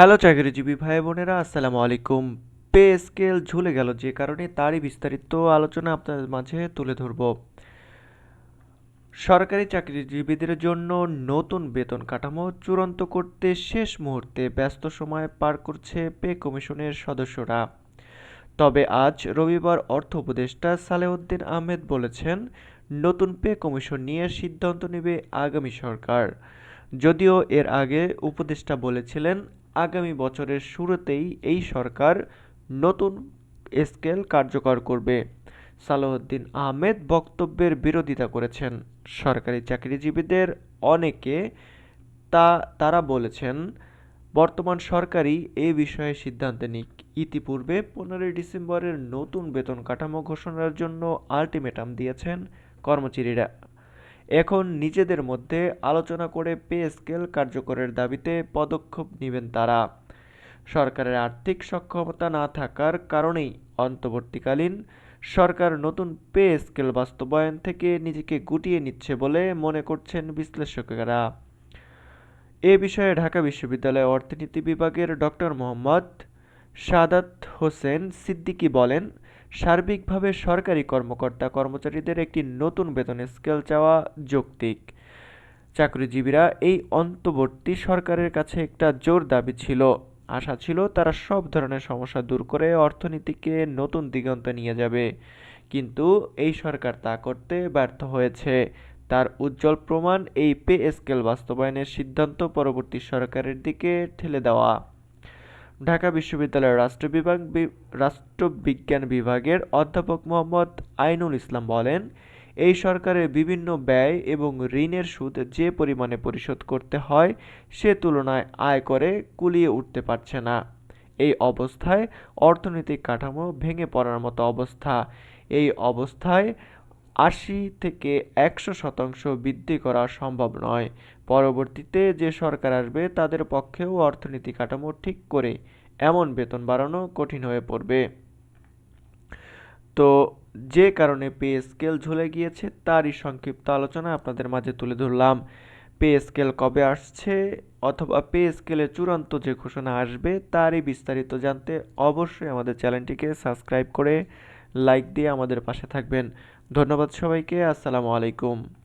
Hello চাকরিজীবী ভাই বোনেরা আসসালামু আলাইকুম। পে স্কেল ঝুলে গেল, যে কারণে তারই বিস্তারিত আলোচনা আপনাদের মাঝে তুলে ধরব। সরকারি চাকরিজীবীদের জন্য নতুন বেতন কাঠামো চূড়ান্ত করতে শেষ মুহূর্তে ব্যস্ত সময় পার করছে পে কমিশনের সদস্যরা। তবে আজ রবিবার অর্থ উপদেষ্টা সালেউদ্দিন আহমেদ বলেছেন, নতুন পে কমিশন নিয়ে সিদ্ধান্ত নেবে আগামী সরকার। যদিও এর আগে উপদেষ্টা বলেছিলেন আগামী বছরের শুরুতেই এই সরকার নতুন স্কেল কার্যকর করবে। সালাউদ্দিন আহমেদ বক্তব্যের বিরোধিতা করেছেন। সরকারি চাকরিজীবীদের অনেকে তা, তারা বলেছেন, বর্তমান সরকারই এ বিষয়ে সিদ্ধান্ত নিক। ইতিপূর্বে পনেরোই ডিসেম্বরের নতুন বেতন কাঠামো ঘোষণার জন্য আলটিমেটাম দিয়েছেন কর্মচারীরা। এখন নিজেদের মধ্যে আলোচনা করে পে স্কেল কার্যকরের দাবিতে পদক্ষেপ নেবেন তারা। সরকারের আর্থিক সক্ষমতা না থাকার কারণেই অন্তর্বর্তীকালীন সরকার নতুন পে স্কেল বাস্তবায়ন থেকে নিজেকে গুটিয়ে নিচ্ছে বলে মনে করছেন বিশ্লেষকেরা। এ বিষয়ে ঢাকা বিশ্ববিদ্যালয় অর্থনীতি বিভাগের ডক্টর মোহাম্মদ সাদাত হোসেন সিদ্দিকী বলেন সার্বিকভাবে সরকারি কর্মকর্তা কর্মচারীদের একটি নতুন বেতন স্কেল চাওয়া যৌক্তিক। চাকরিজীবীরা এই অন্তর্বর্তী সরকারের কাছে একটা জোর দাবি ছিল। আশা ছিল তারা সব ধরনের সমস্যা দূর করে অর্থনীতিকে নতুন দিগন্তে নিয়ে যাবে। কিন্তু এই সরকার তা করতে ব্যর্থ হয়েছে। তার উজ্জ্বল প্রমাণ এই পে স্কেল বাস্তবায়নের সিদ্ধান্ত পরবর্তী সরকারের দিকে ঠেলে দেওয়া। ঢাকা বিশ্ববিদ্যালয়ের রাষ্ট্র বিভাগ রাষ্ট্রবিজ্ঞান বিভাগের অধ্যাপক মোহাম্মদ আইনুল ইসলাম বলেন, এই সরকারের বিভিন্ন ব্যয় এবং ঋণের সুদ যে পরিমাণে পরিশোধ করতে হয়, সে তুলনায় আয় করে কুলিয়ে উঠতে পারছে না। এই অবস্থায় অর্থনৈতিক কাঠামো ভেঙে পড়ার মতো অবস্থা। এই অবস্থায় আশি থেকে একশো শতাংশ বৃদ্ধি করা সম্ভব নয়। পরবর্তীতে যে সরকার আসবে, তাদের পক্ষেও অর্থনীতি কাঠামো ঠিক করে এমন বেতন বাড়ানো কঠিন হয়ে পড়বে। তো যে কারণে পে স্কেল ঝুলে গিয়েছে, তারই সংক্ষিপ্ত আলোচনা আপনাদের মাঝে তুলে ধরলাম। পে স্কেল কবে আসছে অথবা পে স্কেলের চূড়ান্ত যে ঘোষণা আসবে, তারই বিস্তারিত জানতে অবশ্যই আমাদের চ্যানেলটিকে সাবস্ক্রাইব করে লাইক দিয়ে আমাদের পাশে থাকবেন। ধন্যবাদ সবাইকে আসসালামু আলাইকুম।